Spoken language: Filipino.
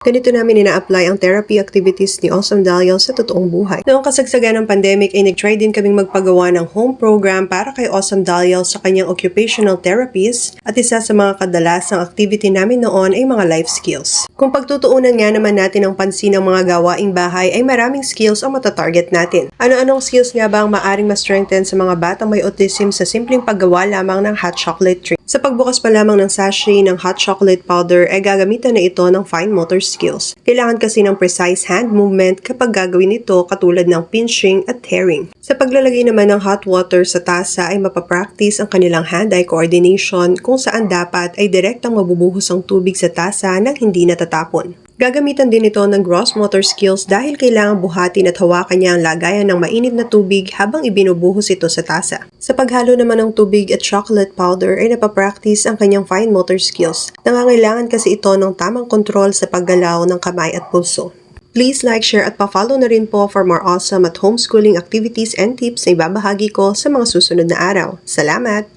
Ganito namin ina-apply ang therapy activities ni Awesome Dahlia sa totoong buhay. Noong kasagsagan ng pandemic ay nag-try din kaming magpagawa ng home program para kay Awesome Dahlia sa kanyang occupational therapies at isa sa mga kadalasang activity namin noon ay mga life skills. Kung pagtutuunan nga naman natin ang pansin ng mga gawaing bahay ay maraming skills ang matatarget natin. Ano-anong skills nga ba ang maaring ma-strengthen sa mga batang may autism sa simpleng paggawa lamang ng hot chocolate treat? Sa pagbukas pa lamang ng sachet ng hot chocolate powder ay gagamitan na ito ng fine motor skills. Kailangan kasi ng precise hand movement kapag gagawin ito katulad ng pinching at tearing. Sa paglalagay naman ng hot water sa tasa ay mapapractice ang kanilang hand-eye coordination kung saan dapat ay direktang mabubuhos ang tubig sa tasa nang hindi natatapon. Gagamitan din ito ng gross motor skills dahil kailangan buhatin at hawakan niya ang lagayan ng mainit na tubig habang ibinubuhos ito sa tasa. Sa paghalo naman ng tubig at chocolate powder ay napapractice ang kanyang fine motor skills. Nangangailangan kasi ito ng tamang kontrol sa paggalaw ng kamay at pulso. Please like, share at pa-follow na rin po for more awesome at homeschooling activities and tips na ibabahagi ko sa mga susunod na araw. Salamat!